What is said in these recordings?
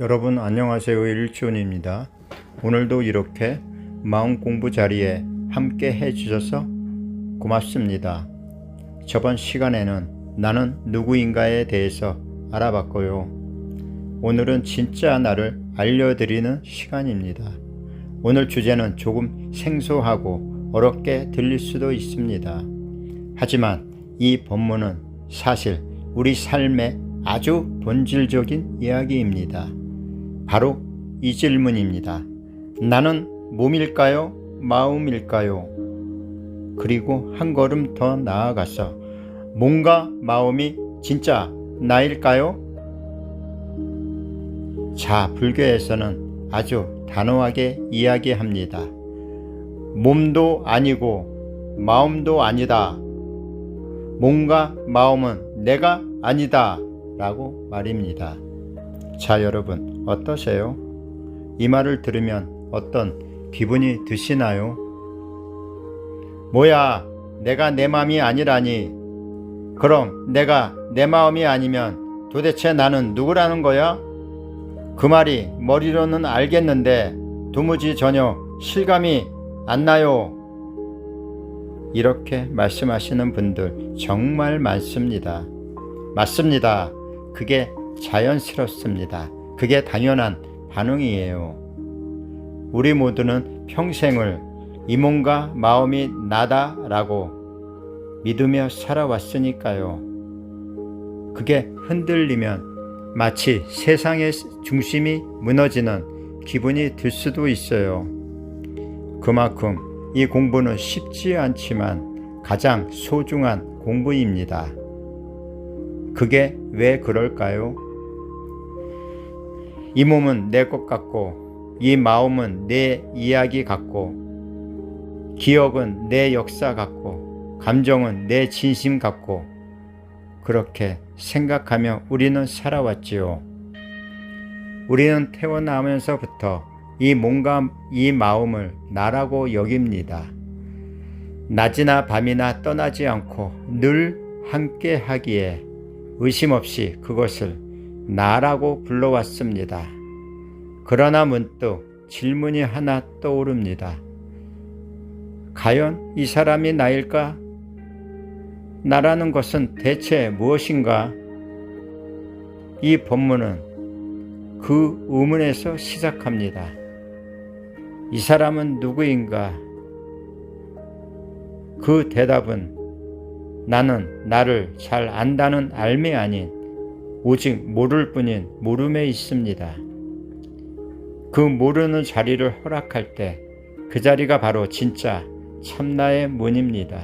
여러분 안녕하세요 일주원입니다. 오늘도 이렇게 마음 공부 자리에 함께 해주셔서 고맙습니다. 저번 시간에는 나는 누구인가에 대해서 알아봤고요. 오늘은 진짜 나를 알려드리는 시간입니다. 오늘 주제는 조금 생소하고 어렵게 들릴 수도 있습니다. 하지만 이 본문은 사실 우리 삶의 아주 본질적인 이야기입니다. 바로 이 질문입니다. 나는 몸일까요? 마음일까요? 그리고 한 걸음 더 나아가서 몸과 마음이 진짜 나일까요? 자, 불교에서는 아주 단호하게 이야기합니다. 몸도 아니고 마음도 아니다. 몸과 마음은 내가 아니다. 라고 말입니다. 자, 여러분, 어떠세요? 이 말을 들으면 어떤 기분이 드시나요? 뭐야, 내가 내 마음이 아니라니. 그럼 내가 내 마음이 아니면 도대체 나는 누구라는 거야? 그 말이 머리로는 알겠는데 도무지 전혀 실감이 안 나요. 이렇게 말씀하시는 분들 정말 많습니다. 맞습니다. 그게 자연스럽습니다. 그게 당연한 반응이에요. 우리 모두는 평생을 이 몸과 마음이 나다라고 믿으며 살아왔으니까요. 그게 흔들리면 마치 세상의 중심이 무너지는 기분이 들 수도 있어요. 그만큼 이 공부는 쉽지 않지만 가장 소중한 공부입니다. 그게 왜 그럴까요? 이 몸은 내 것 같고, 이 마음은 내 이야기 같고, 기억은 내 역사 같고, 감정은 내 진심 같고, 그렇게 생각하며 우리는 살아왔지요. 우리는 태어나면서부터 이 몸과 이 마음을 나라고 여깁니다. 낮이나 밤이나 떠나지 않고 늘 함께 하기에 의심 없이 그것을 나라고 불러왔습니다. 그러나 문득 질문이 하나 떠오릅니다. 과연 이 사람이 나일까? 나라는 것은 대체 무엇인가? 이 본문은 그 의문에서 시작합니다. 이 사람은 누구인가? 그 대답은 나는 나를 잘 안다는 알매 아닌 오직 모를 뿐인 모름에 있습니다. 그 모르는 자리를 허락할 때 그 자리가 바로 진짜 참나의 문입니다.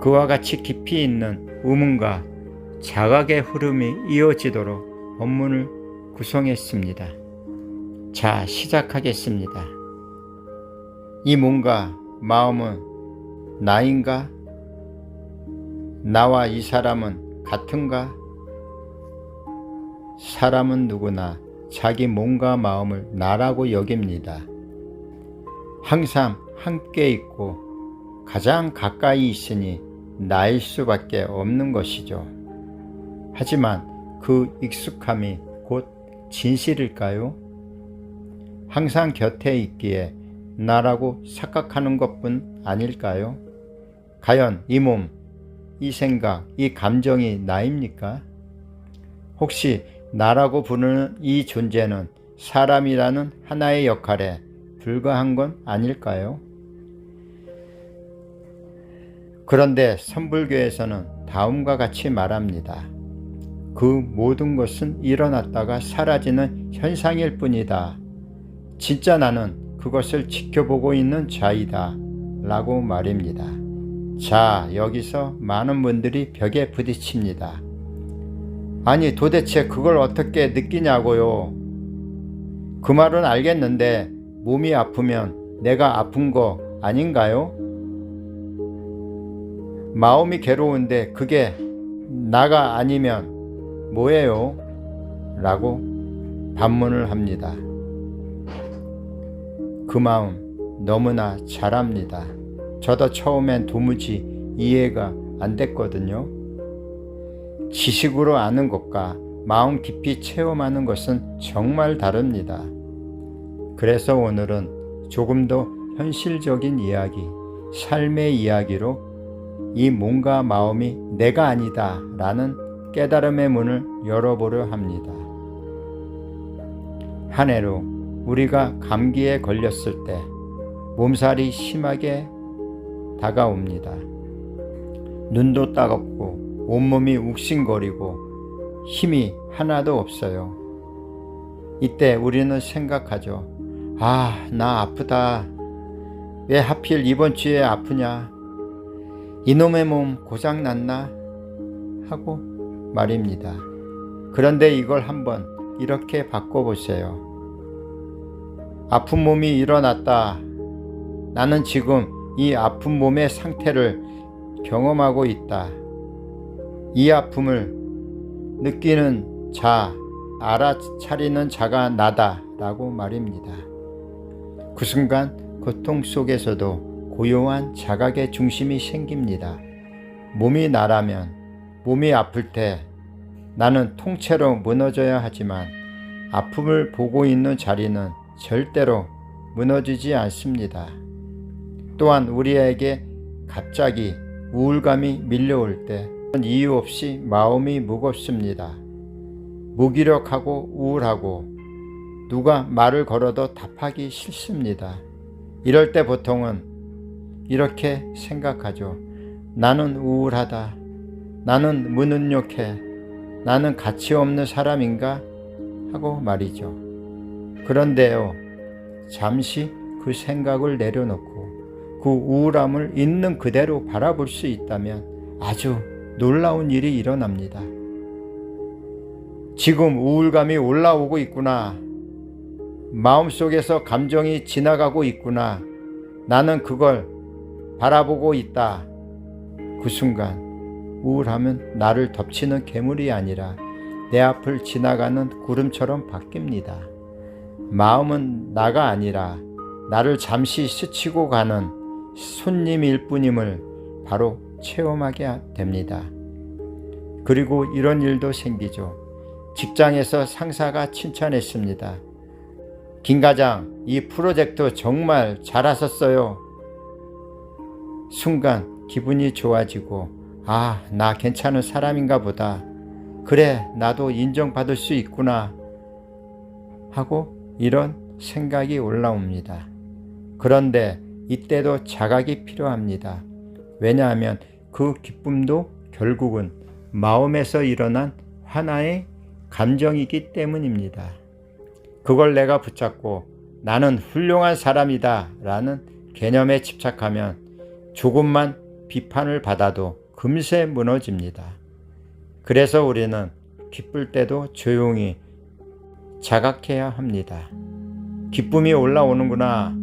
그와 같이 깊이 있는 의문과 자각의 흐름이 이어지도록 본문을 구성했습니다. 자, 시작하겠습니다. 이 몸과 마음은 나인가? 나와 이 사람은 같은가? 사람은 누구나 자기 몸과 마음을 나라고 여깁니다. 항상 함께 있고 가장 가까이 있으니 나일 수밖에 없는 것이죠. 하지만 그 익숙함이 곧 진실일까요? 항상 곁에 있기에 나라고 착각하는 것뿐 아닐까요? 과연 이 몸, 이 생각, 이 감정이 나입니까? 혹시 나라고 부르는 이 존재는 사람이라는 하나의 역할에 불과한 건 아닐까요? 그런데 선불교에서는 다음과 같이 말합니다. 그 모든 것은 일어났다가 사라지는 현상일 뿐이다. 진짜 나는 그것을 지켜보고 있는 자이다. 라고 말입니다. 자, 여기서 많은 분들이 벽에 부딪힙니다. 아니, 도대체 그걸 어떻게 느끼냐고요? 그 말은 알겠는데, 몸이 아프면 내가 아픈 거 아닌가요? 마음이 괴로운데 그게 나가 아니면 뭐예요? 라고 반문을 합니다. 그 마음 너무나 잘합니다. 저도 처음엔 도무지 이해가 안 됐거든요. 지식으로 아는 것과 마음 깊이 체험하는 것은 정말 다릅니다. 그래서 오늘은 조금 더 현실적인 이야기, 삶의 이야기로 이 몸과 마음이 내가 아니다 라는 깨달음의 문을 열어보려 합니다. 한 해로 우리가 감기에 걸렸을 때 몸살이 심하게 다가옵니다. 눈도 따갑고 온몸이 욱신거리고 힘이 하나도 없어요. 이때 우리는 생각하죠. 아, 나 아프다. 왜 하필 이번 주에 아프냐? 이놈의 몸 고장 났나? 하고 말입니다. 그런데 이걸 한번 이렇게 바꿔보세요. 아픈 몸이 일어났다. 나는 지금 이 아픈 몸의 상태를 경험하고 있다. 이 아픔을 느끼는 자, 알아차리는 자가 나다. 라고 말입니다. 그 순간 고통 속에서도 고요한 자각의 중심이 생깁니다. 몸이 나라면, 몸이 아플 때 나는 통째로 무너져야 하지만 아픔을 보고 있는 자리는 절대로 무너지지 않습니다. 또한 우리에게 갑자기 우울감이 밀려올 때 이유 없이 마음이 무겁습니다. 무기력하고 우울하고 누가 말을 걸어도 답하기 싫습니다. 이럴 때 보통은 이렇게 생각하죠. 나는 우울하다. 나는 무능력해. 나는 가치 없는 사람인가? 하고 말이죠. 그런데요, 잠시 그 생각을 내려놓고 그 우울함을 있는 그대로 바라볼 수 있다면 아주 놀라운 일이 일어납니다. 지금 우울감이 올라오고 있구나. 마음속에서 감정이 지나가고 있구나. 나는 그걸 바라보고 있다. 그 순간 우울함은 나를 덮치는 괴물이 아니라 내 앞을 지나가는 구름처럼 바뀝니다. 마음은 나가 아니라 나를 잠시 스치고 가는 손님일 뿐임을 바로 체험하게 됩니다. 그리고 이런 일도 생기죠. 직장에서 상사가 칭찬했습니다. 김 과장, 이 프로젝트 정말 잘하셨어요. 순간 기분이 좋아지고, 아, 나 괜찮은 사람인가 보다. 그래, 나도 인정받을 수 있구나. 하고 이런 생각이 올라옵니다. 그런데 이때도 자각이 필요합니다. 왜냐하면 그 기쁨도 결국은 마음에서 일어난 하나의 감정이기 때문입니다. 그걸 내가 붙잡고 나는 훌륭한 사람이다 라는 개념에 집착하면 조금만 비판을 받아도 금세 무너집니다. 그래서 우리는 기쁠 때도 조용히 자각해야 합니다. 기쁨이 올라오는구나.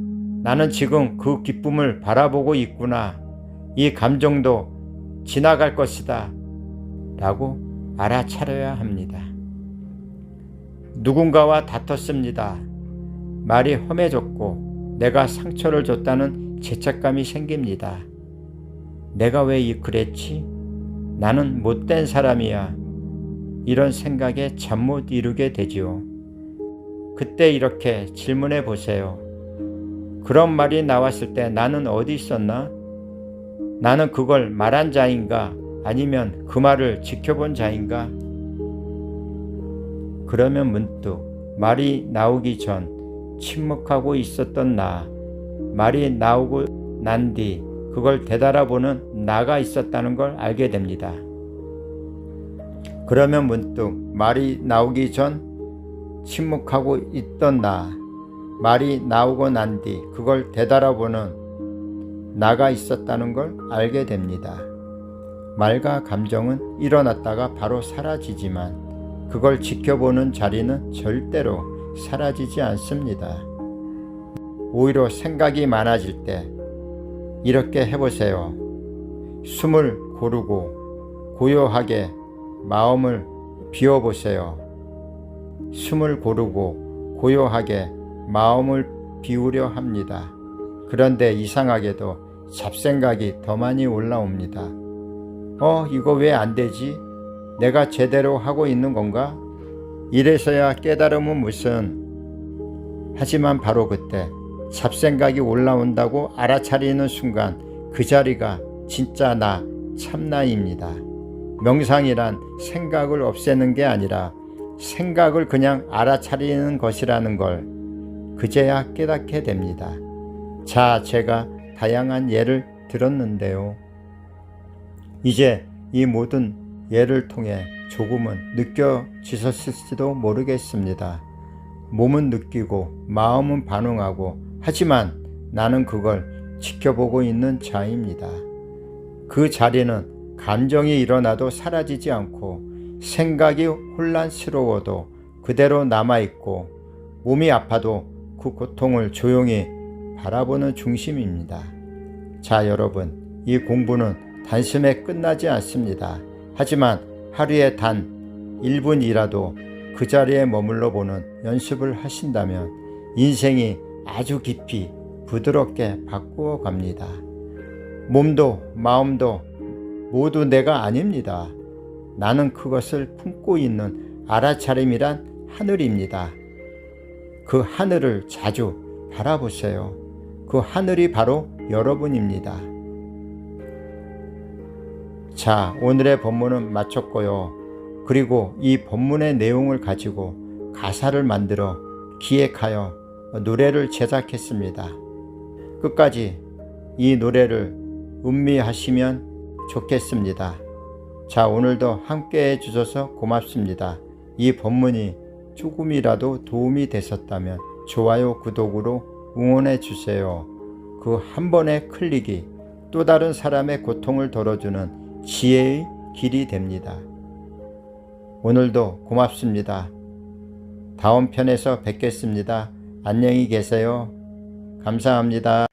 나는 지금 그 기쁨을 바라보고 있구나. 이 감정도 지나갈 것이다. 라고 알아차려야 합니다. 누군가와 다퉜습니다. 말이 험해졌고 내가 상처를 줬다는 죄책감이 생깁니다. 내가 왜 그랬지? 나는 못된 사람이야. 이런 생각에 잠 못 이루게 되지요. 그때 이렇게 질문해 보세요. 그런 말이 나왔을 때 나는 어디 있었나? 나는 그걸 말한 자인가? 아니면 그 말을 지켜본 자인가? 그러면 문득 말이 나오기 전 침묵하고 있었던 나, 말이 나오고 난 뒤 그걸 되돌아보는 나가 있었다는 걸 알게 됩니다. 그러면 문득 말이 나오기 전 침묵하고 있던 나, 말이 나오고 난 뒤 그걸 되돌아보는 나가 있었다는 걸 알게 됩니다. 말과 감정은 일어났다가 바로 사라지지만 그걸 지켜보는 자리는 절대로 사라지지 않습니다. 오히려 생각이 많아질 때 이렇게 해보세요. 숨을 고르고 고요하게 마음을 비워보세요. 숨을 고르고 고요하게 마음을 비우려 합니다. 그런데 이상하게도 잡생각이 더 많이 올라옵니다. 어, 이거 왜 안 되지? 내가 제대로 하고 있는 건가? 이래서야 깨달음은 무슨 하지만 바로 그때 잡생각이 올라온다고 알아차리는 순간 그 자리가 진짜 나 참나입니다. 명상이란 생각을 없애는 게 아니라 생각을 그냥 알아차리는 것이라는 걸 그제야 깨닫게 됩니다. 자, 제가 다양한 예를 들었는데요. 이제 이 모든 예를 통해 조금은 느껴지셨을지도 모르겠습니다. 몸은 느끼고 마음은 반응하고 하지만 나는 그걸 지켜보고 있는 자입니다. 그 자리는 감정이 일어나도 사라지지 않고 생각이 혼란스러워도 그대로 남아있고 몸이 아파도 그 고통을 조용히 바라보는 중심입니다. 자, 여러분, 이 공부는 단숨에 끝나지 않습니다. 하지만 하루에 단 1분이라도 그 자리에 머물러 보는 연습을 하신다면 인생이 아주 깊이 부드럽게 바꾸어 갑니다. 몸도 마음도 모두 내가 아닙니다. 나는 그것을 품고 있는 알아차림이란 하늘입니다. 그 하늘을 자주 바라보세요. 그 하늘이 바로 여러분입니다. 자, 오늘의 본문은 마쳤고요. 그리고 이 본문의 내용을 가지고 가사를 만들어 기획하여 노래를 제작했습니다. 끝까지 이 노래를 음미하시면 좋겠습니다. 자, 오늘도 함께 해주셔서 고맙습니다. 이 본문이 조금이라도 도움이 되셨다면 좋아요, 구독으로 응원해 주세요. 그 한 번의 클릭이 또 다른 사람의 고통을 덜어주는 지혜의 길이 됩니다. 오늘도 고맙습니다. 다음 편에서 뵙겠습니다. 안녕히 계세요. 감사합니다.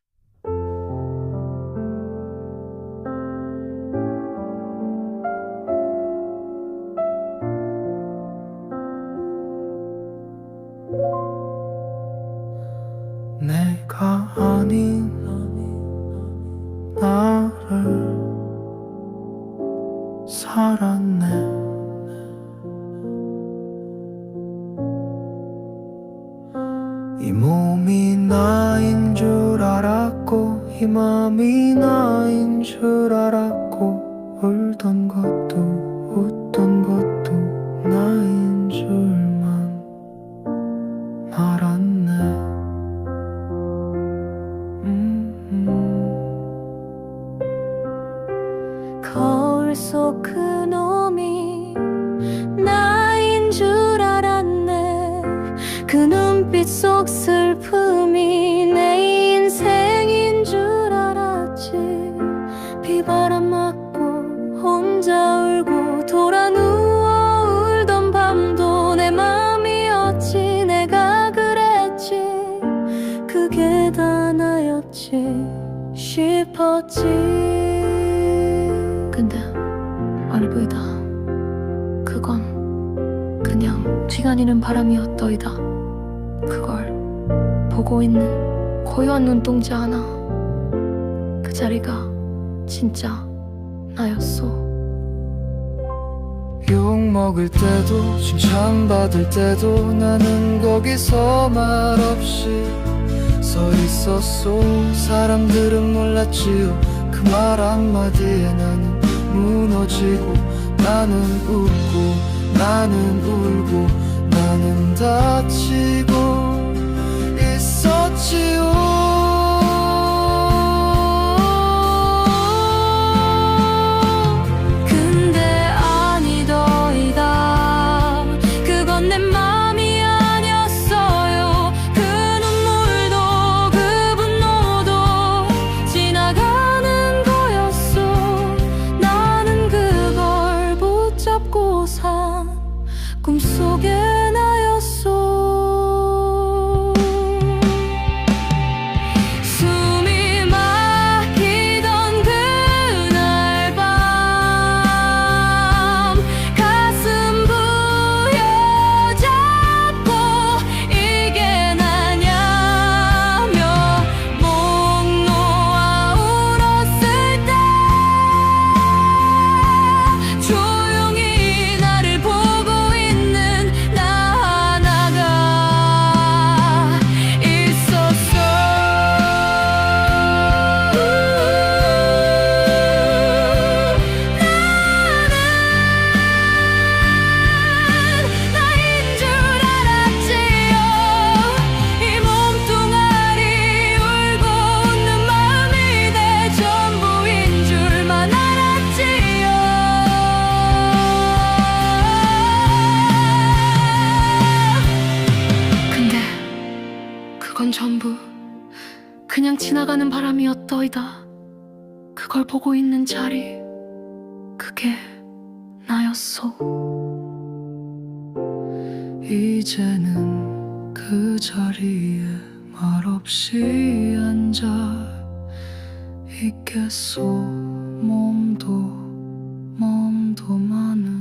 이 맘이 나인 줄 알았고 울던 눈동자 하나. 그 자리가 진짜 나였어. 욕 먹을 때도 칭찬받을 때도 나는 거기서 말없이 서 있었소 사람들은 몰랐지요. 그 말 한마디에 나는 무너지고 나는 웃고 나는 울고 나는 다치고 지나가는 바람이었더이다. 그걸 보고 있는 자리, 그게 나였소. 이제는 그 자리에 말없이 앉아 있겠소. 몸도 몸도 많은